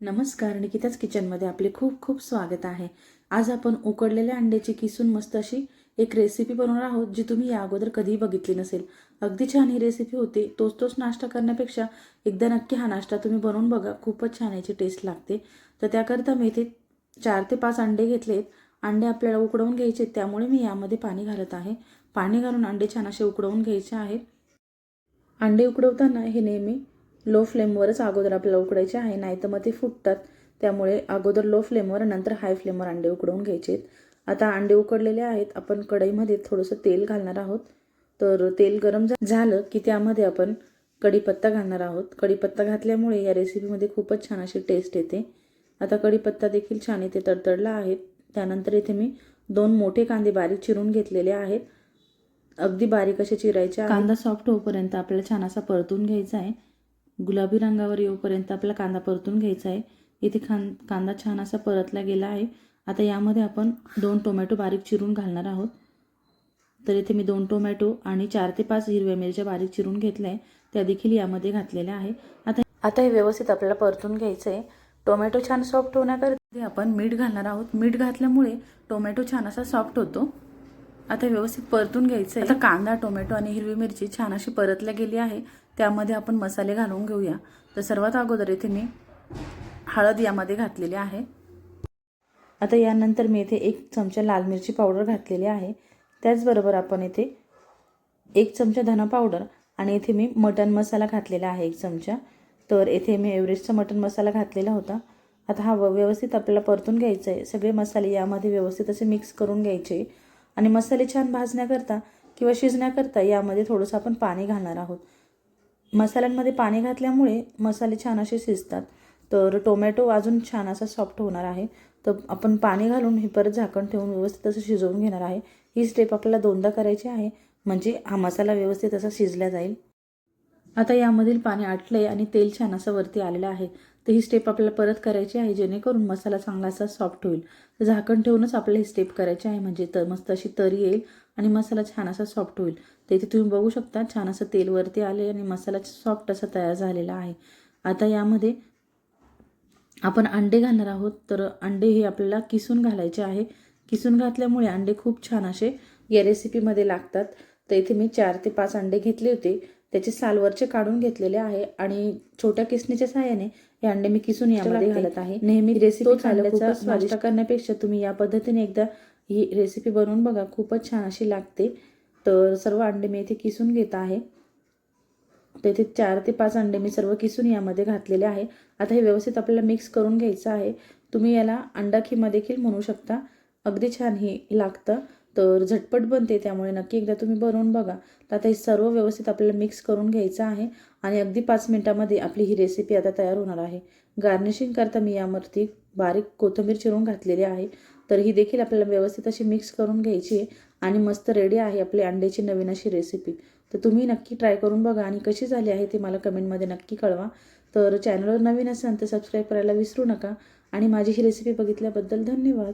नमस्कार निकिताच किचनमध्ये आपले खूप खूप स्वागत आहे. आज आपण उकडलेल्या अंड्याची किसून मस्त अशी एक रेसिपी बनवणार आहोत जी तुम्ही या अगोदर कधीही बघितली नसेल. अगदी छान ही रेसिपी होती. तोच तोच नाश्ता करण्यापेक्षा एकदा नक्की हा नाश्ता तुम्ही बनवून बघा खूपच छान याची टेस्ट लागते. तर त्याकरता मी इथे चार ते पाच अंडे घेतलेत. अंडे आपल्याला उकडवून घ्यायचे त्यामुळे मी यामध्ये पाणी घालत आहे. पाणी घालून अंडे छान असे उकडवून घ्यायचे आहेत. अंडे उकडवताना हे नेहमी लो फ्लेमवरच अगोदर आपल्याला उकडायचे आहे. नाही तर मग ते फुटतात. त्यामुळे अगोदर लो फ्लेमवर नंतर हाय फ्लेमवर अंडे उकडवून घ्यायचे. आता अंडे उकडलेले आहेत. आपण कढईमध्ये थोडंसं तेल घालणार आहोत. तर तेल गरम झालं की त्यामध्ये आपण कढीपत्ता घालणार आहोत. कढीपत्ता घातल्यामुळे या रेसिपीमध्ये खूपच छान अशी टेस्ट येते. आता कढीपत्ता देखील छान इथे तडतडला आहे. त्यानंतर इथे मी दोन मोठे कांदे बारीक चिरून घेतलेले आहेत. अगदी बारीक असे चिरायचे कांदा सॉफ्ट होईपर्यंत आपल्याला छान असा परतून घ्यायचा आहे. गुलाबी रंगावर येऊपर्यंत आपला कांदा परतून घ्यायचा आहे. इथे खां कांदा छान असा परतला गेला आहे. आता यामध्ये आपण दोन टोमॅटो बारीक चिरून घालणार आहोत. तर इथे मी दोन टोमॅटो आणि चार ते पाच हिरव्या मिरच्या बारीक चिरून घेतल्या आहे. त्या देखील यामध्ये घातलेल्या आहे. आता आता हे व्यवस्थित आपल्याला परतून घ्यायचं आहे. टोमॅटो छान सॉफ्ट होण्याकरता आपण मीठ घालणार आहोत. मीठ घातल्यामुळे टोमॅटो छान असा सॉफ्ट होतो. आता व्यवस्थित परतून घ्यायचं आहे आता कांदा टोमॅटो आणि हिरवी मिरची छान अशी परतल्या गेली आहे. त्यामध्ये आपण मसाले घालून घेऊया. तर सर्वात अगोदर इथे मी हळद यामध्ये घातलेली आहे. आता यानंतर मी इथे एक चमचा लाल मिरची पावडर घातलेली आहे. त्याचबरोबर आपण इथे एक चमचा धना पावडर आणि इथे मी मटन मसाला घातलेला आहे एक चमचा. तर इथे मी एव्हरेस्टचा मटन मसाला घातलेला होता. आता हा व- व्यवस्थित आपल्याला परतून घ्यायचा आहे सगळे मसाले यामध्ये व्यवस्थित असे मिक्स करून घ्यायचे. आणि मसाले छान भाजण्याकरता किंवा शिजण्याकरता यामध्ये थोडंसं आपण पाणी घालणार आहोत. मसाल्यांमध्ये पाणी घातल्यामुळे मसाले छान असे शिजतात. तर टोमॅटो अजून छान असा सॉफ्ट होणार आहे. तर आपण पाणी घालून हे परत झाकण ठेवून व्यवस्थित असं शिजवून घेणार आहे. ही स्टेप आपल्याला दोनदा करायची आहे. म्हणजे हा मसाला व्यवस्थित असा शिजला जाईल. आता यामधील पाणी आटलं आहे आणि तेल छान असं वरती आलेलं आहे. तर ही स्टेप आपल्याला परत करायची आहे जेणेकरून मसाला चांगला असा सॉफ्ट होईल. तर झाकण ठेवूनच आपल्याला ही स्टेप करायची आहे म्हणजे तर मस्त अशी तरी येईल आणि मसाला छान असा सॉफ्ट होईल. तर इथे तुम्ही बघू शकता छान असं तेल वरती आले आणि मसाला सॉफ्ट असा तयार झालेला आहे. आता यामध्ये आपण अंडे घालणार आहोत तर अंडे हे आपल्याला किसून घालायचे आहे. किसून घातल्यामुळे अंडे खूप छान असे या रेसिपीमध्ये लागतात. तर इथे मी चार ते पाच अंडे घेतले होते. त्याचे सालवरचे काढून घेतलेले आहे आणि छोट्या किसणीच्या सहाय्याने हे अंडे मी किसून यामध्ये घालत आहे. नेहमी रेसिपी खाण्याचा स्वादिष्ट करण्यापेक्षा तुम्ही या पद्धतीने एकदा ही रेसिपी बनवून बघा. खूपच छान अशी लागते. तर सर्व अंडे मी इथे किसून घेत आहे. तर इथे चार ते पाच अंडे मी सर्व किसून यामध्ये घातलेले आहे. आता हे व्यवस्थित आपल्याला मिक्स करून घ्यायचं आहे. तुम्ही याला अंडा खिमा देखील म्हणू शकता. अगदी छान हे लागतं. तर झटपट बनते त्यामुळे नक्की एकदा तुम्ही बनवून बघा. तर आता हे सर्व व्यवस्थित आपल्याला मिक्स करून घ्यायचं आहे आणि अगदी पाच मिनटामध्ये आपली ही रेसिपी आता तयार होणार आहे. गार्निशिंग करता मी यावरती बारीक कोथिंबीर चिरून घातलेली आहे. तर ही देखील आपल्याला व्यवस्थित अशी मिक्स करून घ्यायची आहे आणि मस्त रेडी आहे आपली अंड्याची नवीन अशी रेसिपी तर तुम्ही नक्की ट्राय करून बघा आणि कशी झाली आहे ते मला कमेंटमध्ये नक्की कळवा. तर चॅनलवर नवीन असाल तर सबस्क्राईब करायला विसरू नका. आणि माझी ही रेसिपी बघितल्याबद्दल धन्यवाद.